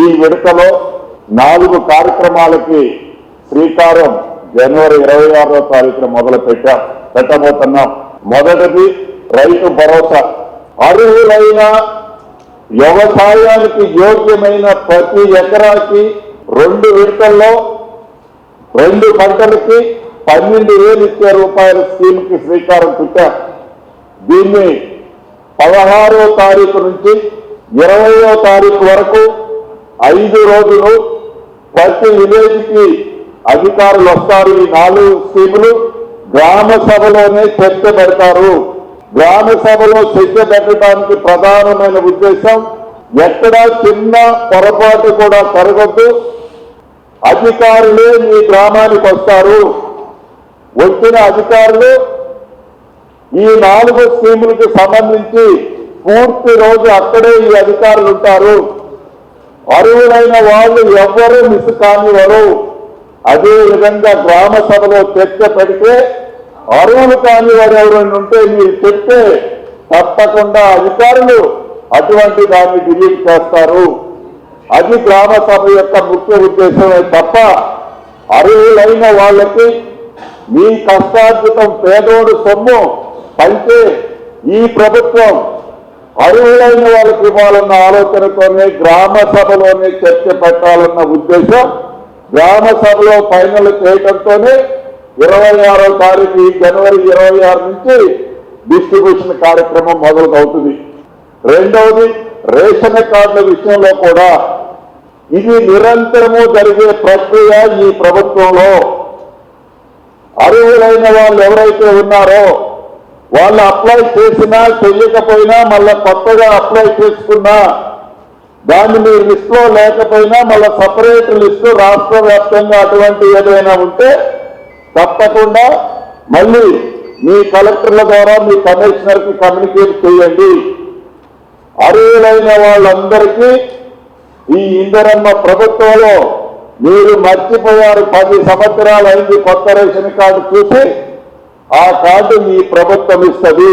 ఈ విడతలో నాలుగు కార్యక్రమాలకి శ్రీకారం జనవరి ఇరవై ఆరో తారీఖున మొదలు పెట్టాం పెట్టబోతున్నాం. మొదటిది రైతు భరోసా. అర్హులైన వ్యవసాయానికి యోగ్యమైన ప్రతి ఎకరాకి రెండు విడతల్లో రెండు పంటలకి పన్నెండు వేలు ఇచ్చే రూపాయల స్కీమ్కి శ్రీకారం చుట్టాం. దీన్ని పదహారో తారీఖు నుంచి ఇరవయో తారీఖు వరకు ఐదు రోజులు ప్రతి విలేజ్కి అధికారులు వస్తారు ఈ నాలుగు స్కీములు. గ్రామ సభలోనే చర్చ పెడతారు. గ్రామ సభలో చర్చ పెట్టడానికి ప్రధానమైన ఉద్దేశం ఎక్కడా చిన్న పొరపాటు కూడా జరగద్దు. అధికారులే మీ గ్రామానికి వస్తారు. వచ్చిన అధికారులు ఈ నాలుగు స్కీములకు సంబంధించి పూర్తి రోజు అక్కడే ఈ అధికారులు ఉంటారు. అర్హులైన వాళ్ళు ఎవ్వరూ మిస్ కానివారు అదే విధంగా గ్రామ సభలో చర్చ పెడితే అర్హులు కాని వారు ఎవరైనా ఉంటే మీరు చెప్తే తప్పకుండా అధికారులు అటువంటి దాన్ని డిలీట్ చేస్తారు. అది గ్రామ సభ యొక్క ముఖ్య ఉద్దేశమే తప్ప అర్హులైన వాళ్ళకి మీ కష్టార్జితం పేదోడు సొమ్ము. పంచే ఈ ప్రభుత్వం అర్హులైన వాళ్ళకి ఇవ్వాలన్న ఆలోచనతోనే గ్రామ సభలోనే చర్చ పెట్టాలన్న ఉద్దేశం గ్రామ సభలో ఫైనల్ చేయడంతోనే ఇరవై ఆరో తారీఖు జనవరి ఇరవై ఆరు నుంచి డిస్ట్రిబ్యూషన్ కార్యక్రమం మొదలవుతుంది రెండవది రేషన్ కార్డుల విషయంలో కూడా ఇది నిరంతరము జరిగే ప్రక్రియ ఈ ప్రభుత్వంలో. అర్హులైన వాళ్ళు ఎవరైతే ఉన్నారో వాళ్ళు అప్లై చేసినా చెయ్యకపోయినా మళ్ళీ కొత్తగా అప్లై చేసుకున్నా దాన్ని మీ లిస్ట్లో లేకపోయినా మళ్ళీ సపరేట్ లిస్టు రాష్ట్ర వ్యాప్తంగా అటువంటి ఏదైనా ఉంటే తప్పకుండా మళ్ళీ మీ కలెక్టర్ల ద్వారా మీ కమిషనర్కి కమ్యూనికేట్ చేయండి. అర్హులైన వాళ్ళందరికీ ఈ ఇందరమ్మ ప్రభుత్వంలో మీరు మర్చిపోయారు. పది సంవత్సరాలు అయింది కొత్త రేషన్ కార్డు చూసి ఆ కార్డు మీ ప్రభుత్వం ఇస్తుంది.